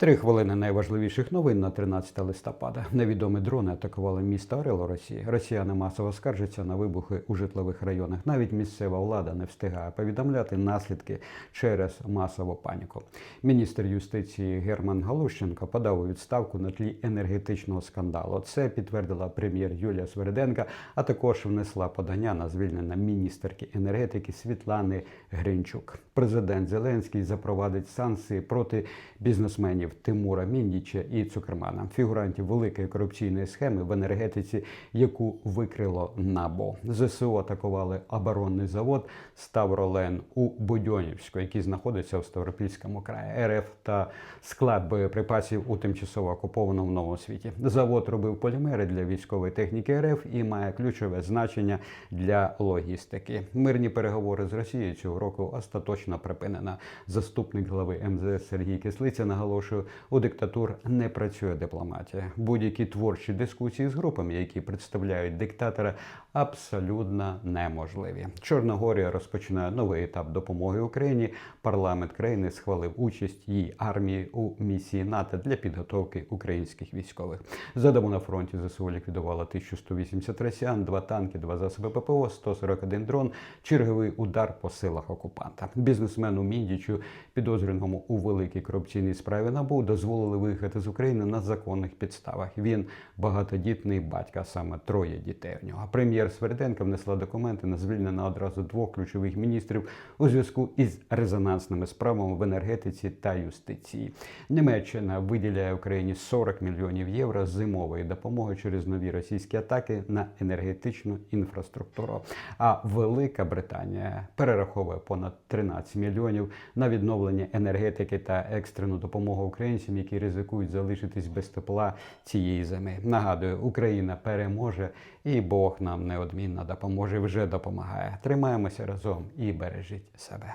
Три хвилини найважливіших новин на 13 листопада. Невідомі дрони атакували місто Орел у Росії. Росіяни масово скаржаться на вибухи у житлових районах. Навіть місцева влада не встигає повідомляти наслідки через масову паніку. Міністр юстиції Герман Галущенко подав у відставку на тлі енергетичного скандалу. Це підтвердила прем'єр Юлія Свериденка, а також внесла подання на звільнення міністерки енергетики Світлани Гринчук. Президент Зеленський запровадить санкції проти бізнесменів Тимура Міндіча і Цукермана, фігурантів великої корупційної схеми в енергетиці, яку викрило НАБО. ЗСУ атакували оборонний завод Ставролен у Будьонівську, який знаходиться в Ставропільському краї РФ та склад боєприпасів у тимчасово окупованому новому світі. Завод робив полімери для військової техніки РФ і має ключове значення для логістики. Мирні переговори з Росією цього року остаточно припинено. Заступник глави МЗС Сергій Кислиця наголошує, у диктатур не працює дипломатія. Будь-які творчі дискусії з групами, які представляють диктатора, абсолютно неможливі. Чорногорія розпочинає новий етап допомоги Україні. Парламент країни схвалив участь її армії у місії НАТО для підготовки українських військових. За на фронті ЗСУ ліквідувало 1180 росіян, два танки, два засоби ППО, 141 дрон, черговий удар по силах окупанта. Бізнесмену Міндічу, підозрюваному у великій корупційній справі НАБУ, дозволили виїхати з України на законних підставах. Він багатодітний батько, саме троє дітей у нього. Прем'єр Сверденко внесла документи на звільнення одразу двох ключових міністрів у зв'язку із резонансними справами в енергетиці та юстиції. Німеччина виділяє Україні 40 мільйонів євро зимової допомоги через нові російські атаки на енергетичну інфраструктуру. А Велика Британія перераховує понад 13 мільйонів на відновлення енергетики та екстрену допомогу українцям, які ризикують залишитись без тепла цієї зими. Нагадую, Україна переможе, і Бог нам неодмінно допоможе. Вже допомагає. Тримаємося разом і бережіть себе.